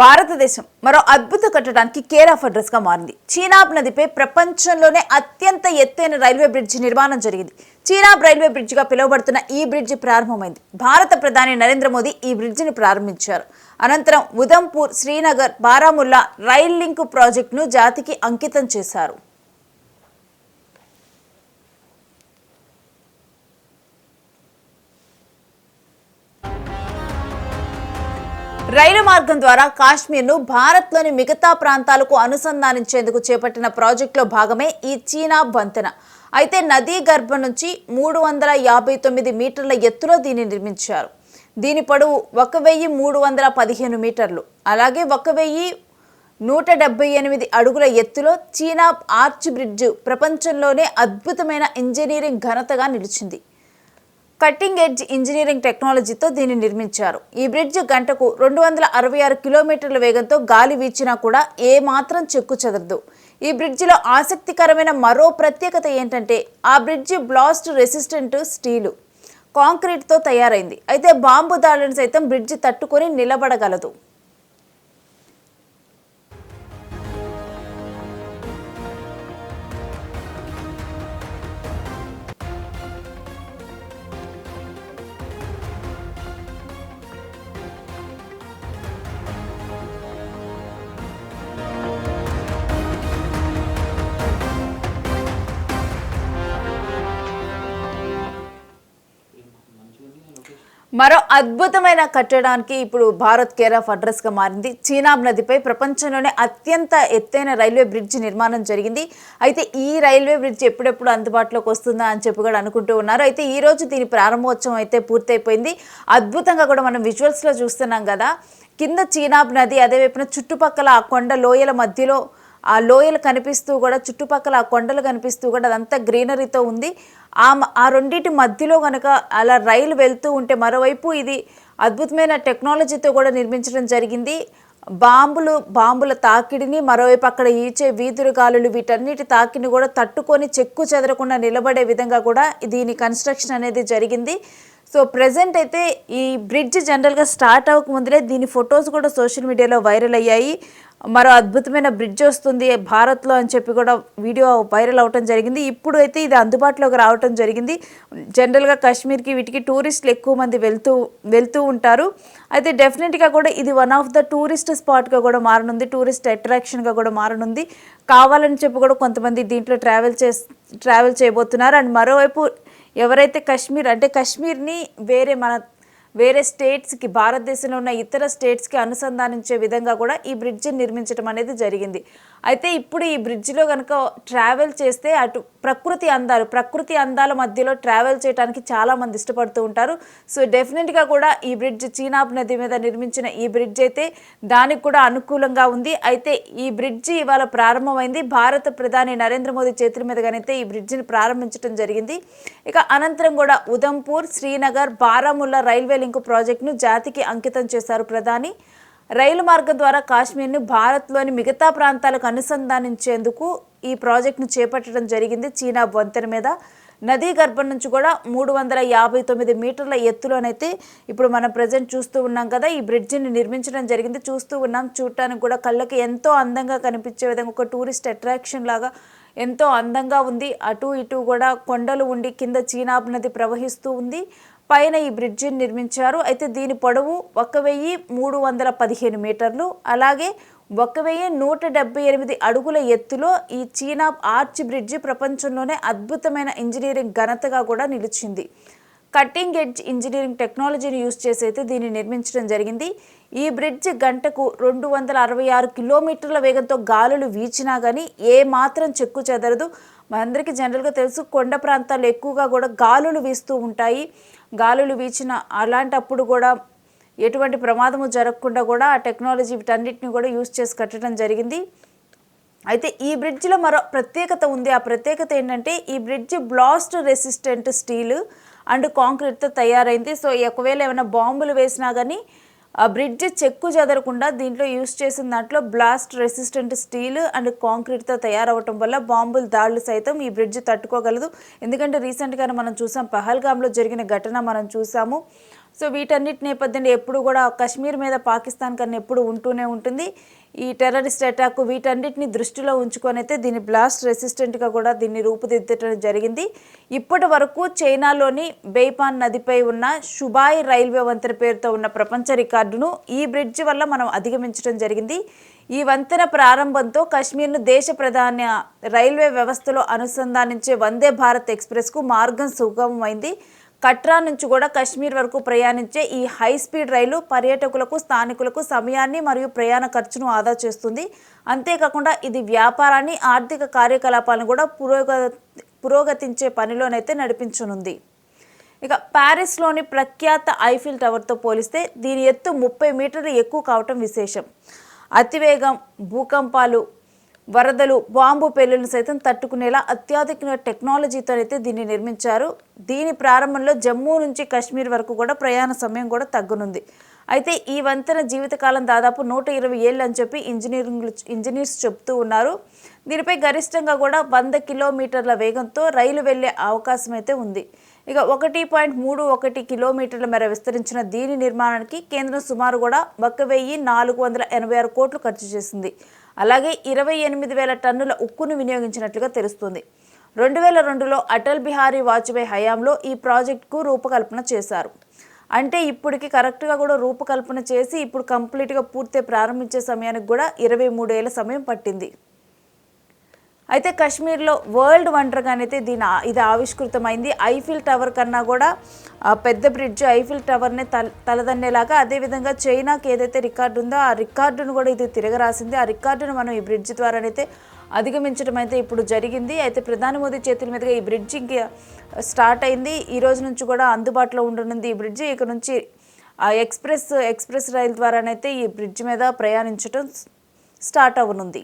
భారతదేశం మరో అద్భుత కట్టడానికి కేర్ ఆఫ్ అడ్రస్గా మారింది. చీనాబ్ నదిపై ప్రపంచంలోనే అత్యంత ఎత్తైన రైల్వే బ్రిడ్జి నిర్మాణం జరిగింది. చీనాబ్ రైల్వే బ్రిడ్జ్గా పిలువబడుతున్న ఈ బ్రిడ్జి ప్రారంభమైంది. భారత ప్రధాని నరేంద్ర మోదీ ఈ బ్రిడ్జిని ప్రారంభించారు. అనంతరం ఉదంపూర్ శ్రీనగర్ బారాముల్లా రైల్ లింక్ ప్రాజెక్టును జాతికి అంకితం చేశారు. రైలు మార్గం ద్వారా కాశ్మీర్ను భారత్లోని మిగతా ప్రాంతాలకు అనుసంధానించేందుకు చేపట్టిన ప్రాజెక్టులో భాగమే ఈ చీనా వంతెన. అయితే నదీ గర్భం నుంచి మూడు వందల యాభై తొమ్మిది మీటర్ల ఎత్తులో దీన్ని నిర్మించారు. దీని పొడవు ఒక వెయ్యి మూడు వందల పదిహేను మీటర్లు. అలాగే ఒక వెయ్యి నూట డెబ్బై ఎనిమిది అడుగుల ఎత్తులో చీనా ఆర్చ్ బ్రిడ్జ్ ప్రపంచంలోనే అద్భుతమైన ఇంజనీరింగ్ ఘనతగా నిలిచింది. కట్టింగ్ ఎడ్జ్ ఇంజనీరింగ్ టెక్నాలజీతో దీన్ని నిర్మించారు. ఈ బ్రిడ్జ్ గంటకు రెండు వందల అరవై ఆరు కిలోమీటర్ల వేగంతో గాలి వీచినా కూడా ఏ మాత్రం చెక్కు చెదరదు. ఈ బ్రిడ్జిలో ఆసక్తికరమైన మరో ప్రత్యేకత ఏంటంటే ఆ బ్రిడ్జి బ్లాస్ట్ రెసిస్టెంట్ స్టీలు. కాంక్రీట్తో తయారైంది. అయితే బాంబు దాడులను సైతం బ్రిడ్జి తట్టుకొని నిలబడగలదు. మరో అద్భుతమైన కట్టడానికి ఇప్పుడు భారత్ కేర్ ఆఫ్ అడ్రస్గా మారింది. చీనాబ్ నదిపై ప్రపంచంలోనే అత్యంత ఎత్తైన రైల్వే బ్రిడ్జ్ నిర్మాణం జరిగింది. అయితే ఈ రైల్వే బ్రిడ్జ్ ఎప్పుడెప్పుడు అందుబాటులోకి వస్తుందా అని చెప్పి కూడా అనుకుంటూ ఉన్నారు. అయితే ఈ రోజు దీని ప్రారంభోత్సవం అయితే పూర్తయిపోయింది. అద్భుతంగా కూడా మనం విజువల్స్లో చూస్తున్నాం కదా. కింద చీనాబ్ నది అదే వైపున చుట్టుపక్కల ఆ కొండ లోయల మధ్యలో ఆ లోయలు కనిపిస్తూ కూడా చుట్టుపక్కల ఆ కొండలు కనిపిస్తూ కూడా అదంతా గ్రీనరీతో ఉంది. ఆ ఆ రెండింటి మధ్యలో కనుక అలా రైలు వెళ్తూ ఉంటే మరోవైపు ఇది అద్భుతమైన టెక్నాలజీతో కూడా నిర్మించడం జరిగింది. బాంబులు బాంబుల తాకిడిని మరోవైపు అక్కడ ఈచే వీధులు గాలులు వీటన్నిటి తాకిని కూడా తట్టుకొని చెక్కు చెదరకుండా నిలబడే విధంగా కూడా దీని కన్స్ట్రక్షన్ అనేది జరిగింది. సో ప్రజెంట్ అయితే ఈ బ్రిడ్జ్ జనరల్గా స్టార్ట్ అవ్వక ముందులే దీని ఫొటోస్ కూడా సోషల్ మీడియాలో వైరల్ అయ్యాయి. మరో అద్భుతమైన బ్రిడ్జ్ వస్తుంది భారత్లో అని చెప్పి కూడా వీడియో వైరల్ అవటం జరిగింది. ఇప్పుడు అయితే ఇది అందుబాటులోకి రావటం జరిగింది. జనరల్గా కాశ్మీర్కి వీటికి టూరిస్టులు ఎక్కువ మంది వెళ్తూ వెళ్తూ ఉంటారు. అయితే డెఫినెట్గా కూడా ఇది వన్ ఆఫ్ ద టూరిస్ట్ స్పాట్గా కూడా మారనుంది. టూరిస్ట్ అట్రాక్షన్గా కూడా మారనుంది. కావాలని చెప్పి కూడా కొంతమంది దీంట్లో ట్రావెల్ చే ట్రావెల్ చేయబోతున్నారు. అండ్ మరోవైపు ఎవరైతే కశ్మీర్ అంటే కశ్మీర్ని వేరే మన వేరే స్టేట్స్కి భారతదేశంలో ఉన్న ఇతర స్టేట్స్కి అనుసంధానించే విధంగా కూడా ఈ బ్రిడ్జిని నిర్మించడం అనేది జరిగింది. అయితే ఇప్పుడు ఈ బ్రిడ్జిలో కనుక ట్రావెల్ చేస్తే అటు ప్రకృతి అందాలు ప్రకృతి అందాల మధ్యలో ట్రావెల్ చేయడానికి చాలామంది ఇష్టపడుతూ ఉంటారు. సో డెఫినెట్గా కూడా ఈ బ్రిడ్జ్ చీనాబ్ నది మీద నిర్మించిన ఈ బ్రిడ్జ్ అయితే దానికి కూడా అనుకూలంగా ఉంది. అయితే ఈ బ్రిడ్జి ఇవాళ ప్రారంభమైంది. భారత ప్రధాని నరేంద్ర మోదీ చేతుల మీదుగానైతే ఈ బ్రిడ్జిని ప్రారంభించడం జరిగింది. ఇక అనంతరం కూడా ఉదంపూర్ శ్రీనగర్ బారాముల్లా రైల్వే లింక్ ప్రాజెక్టును జాతికి అంకితం చేశారు ప్రధాని. రైలు మార్గం ద్వారా కాశ్మీర్ను భారత్లోని మిగతా ప్రాంతాలకు అనుసంధానించేందుకు ఈ ప్రాజెక్టును చేపట్టడం జరిగింది. చీనా వంతెన మీద నదీ గర్భం నుంచి కూడా మూడు వందల యాభై తొమ్మిది మీటర్ల ఎత్తులోనైతే ఇప్పుడు మనం ప్రజెంట్ చూస్తూ ఉన్నాం కదా. ఈ బ్రిడ్జిని నిర్మించడం జరిగింది. చూస్తూ ఉన్నాం. చూడటానికి కూడా కళ్ళకి ఎంతో అందంగా కనిపించే విధంగా ఒక టూరిస్ట్ అట్రాక్షన్ లాగా ఎంతో అందంగా ఉంది. అటు ఇటు కూడా కొండలు ఉండి కింద చీనాబ్ నది ప్రవహిస్తూ ఉంది. పైన ఈ బ్రిడ్జిని నిర్మించారు. అయితే దీని పొడవు ఒక వెయ్యి మూడు వందల పదిహేను మీటర్లు. అలాగే ఒక వెయ్యి నూట డెబ్బై ఎనిమిది అడుగుల ఎత్తులో ఈ చీనా ఆర్చ్ బ్రిడ్జి ప్రపంచంలోనే అద్భుతమైన ఇంజనీరింగ్ ఘనతగా కూడా నిలిచింది. కట్టింగ్ ఎడ్జ్ ఇంజనీరింగ్ టెక్నాలజీని యూజ్ చేసి అయితే దీన్ని నిర్మించడం జరిగింది. ఈ బ్రిడ్జ్ గంటకు రెండు వందల అరవై ఆరు కిలోమీటర్ల వేగంతో గాలులు వీచినా కానీ ఏ మాత్రం చెక్కు చెదరదు. మనందరికీ జనరల్గా తెలుసు కొండ ప్రాంతాల్లో ఎక్కువగా కూడా గాలులు వీస్తూ ఉంటాయి. గాలులు వీచిన అలాంటప్పుడు కూడా ఎటువంటి ప్రమాదము జరగకుండా కూడా ఆ టెక్నాలజీ వీటన్నిటిని కూడా యూజ్ చేసి కట్టడం జరిగింది. అయితే ఈ బ్రిడ్జిలో మరో ప్రత్యేకత ఉంది. ఆ ప్రత్యేకత ఏంటంటే ఈ bridge blast resistant steel and కాంక్రీట్తో తయారైంది. సో ఒకవేళ ఏమైనా బాంబులు వేసినా కానీ ఆ బ్రిడ్జ్ చెక్కు చెదరకుండా దీంట్లో యూస్ చేసిన దాంట్లో బ్లాస్ట్ రెసిస్టెంట్ స్టీల్ అండ్ కాంక్రీట్తో తయారవటం వల్ల బాంబుల దాడులు సైతం ఈ బ్రిడ్జ్ తట్టుకోగలదు. ఎందుకంటే రీసెంట్గానే మనం చూసాం పహల్గామ్లో జరిగిన ఘటన మనం చూసాము. సో వీటన్నిటి నేపథ్యంలో ఎప్పుడు కూడా కశ్మీర్ మీద పాకిస్తాన్ కన్నా ఎప్పుడు ఉంటూనే ఉంటుంది. ఈ టెర్రరిస్ట్ అటాక్ వీటన్నిటిని దృష్టిలో ఉంచుకొని అయితే దీన్ని బ్లాస్ట్ రెసిస్టెంట్గా కూడా దీన్ని రూపుదిద్దటం జరిగింది. ఇప్పటి వరకు చైనాలోని బెయిపాన్ నదిపై ఉన్న షుబాయ్ రైల్వే వంతెన పేరుతో ఉన్న ప్రపంచ రికార్డును ఈ బ్రిడ్జ్ వల్ల మనం అధిగమించడం జరిగింది. ఈ వంతెన ప్రారంభంతో కశ్మీర్ను దేశ ప్రధాన రైల్వే వ్యవస్థలో అనుసంధానించే వందే భారత్ ఎక్స్ప్రెస్కు మార్గం సుగమమైంది. కట్రా నుంచి కూడా కశ్మీర్ వరకు ప్రయాణించే ఈ హై స్పీడ్ రైలు పర్యాటకులకు స్థానికులకు సమయాన్ని మరియు ప్రయాణ ఖర్చును ఆదా చేస్తుంది. అంతేకాకుండా ఇది వ్యాపారాన్ని ఆర్థిక కార్యకలాపాలను కూడా పురోగ పురోగతించే పనిలోనైతే నడిపించనుంది. ఇక ప్యారిస్లోని ప్రఖ్యాత ఐఫిల్ టవర్తో పోలిస్తే దీని ఎత్తు ముప్పై మీటర్లు ఎక్కువ కావటం విశేషం. అతివేగం భూకంపాలు వరదలు బాంబు పెళ్ళిని సైతం తట్టుకునేలా అత్యాధునిక టెక్నాలజీతో అయితే దీన్ని నిర్మించారు. దీని ప్రారంభంలో జమ్మూ నుంచి కాశ్మీర్ వరకు కూడా ప్రయాణ సమయం కూడా తగ్గనుంది. అయితే ఈ వంతెన జీవితకాలం దాదాపు నూట ఇరవై ఏళ్ళు అని చెప్పి ఇంజనీరింగ్ ఇంజనీర్స్ చెప్తూ ఉన్నారు. దీనిపై గరిష్టంగా కూడా వంద కిలోమీటర్ల వేగంతో రైలు వెళ్ళే అవకాశం అయితే ఉంది. ఇక ఒకటి పాయింట్ మూడు ఒకటి కిలోమీటర్ల మేర విస్తరించిన దీని నిర్మాణానికి కేంద్రం సుమారు కూడా ఒక వెయ్యి నాలుగు వందల ఎనభై ఆరు కోట్లు ఖర్చు చేసింది. అలాగే ఇరవై ఎనిమిది వేల టన్నుల ఉక్కును వినియోగించినట్లుగా తెలుస్తుంది. రెండు వేల రెండులో అటల్ బిహారీ వాజ్పేయి హయాంలో ఈ ప్రాజెక్టుకు రూపకల్పన చేశారు. అంటే ఇప్పటికి కరెక్ట్గా కూడా రూపకల్పన చేసి ఇప్పుడు కంప్లీట్గా పూర్తి ప్రారంభించే సమయానికి కూడా ఇరవై మూడేళ్ళ సమయం పట్టింది. అయితే కాశ్మీర్లో వరల్డ్ వండర్గానైతే దీని ఇది ఆవిష్కృతమైంది. ఐఫిల్ టవర్ కన్నా కూడా పెద్ద బ్రిడ్జ్ ఐఫిల్ టవర్నే తల తలదన్నేలాగా అదేవిధంగా చైనాకి ఏదైతే రికార్డు ఉందో ఆ రికార్డును కూడా ఇది తిరగరాసింది ఆ రికార్డును మనం ఈ బ్రిడ్జ్ ద్వారానైతే అధిగమించడం అయితే ఇప్పుడు జరిగింది. అయితే ప్రధాని మోదీ చేతుల మీదుగా ఈ బ్రిడ్జ్ స్టార్ట్ అయింది. ఈ రోజు నుంచి కూడా అందుబాటులో ఉండనుంది ఈ బ్రిడ్జ్. ఇక నుంచి ఆ ఎక్స్ప్రెస్ ఎక్స్ప్రెస్ రైల్ ద్వారానైతే ఈ బ్రిడ్జ్ మీద ప్రయాణించడం స్టార్ట్ అవ్వనుంది.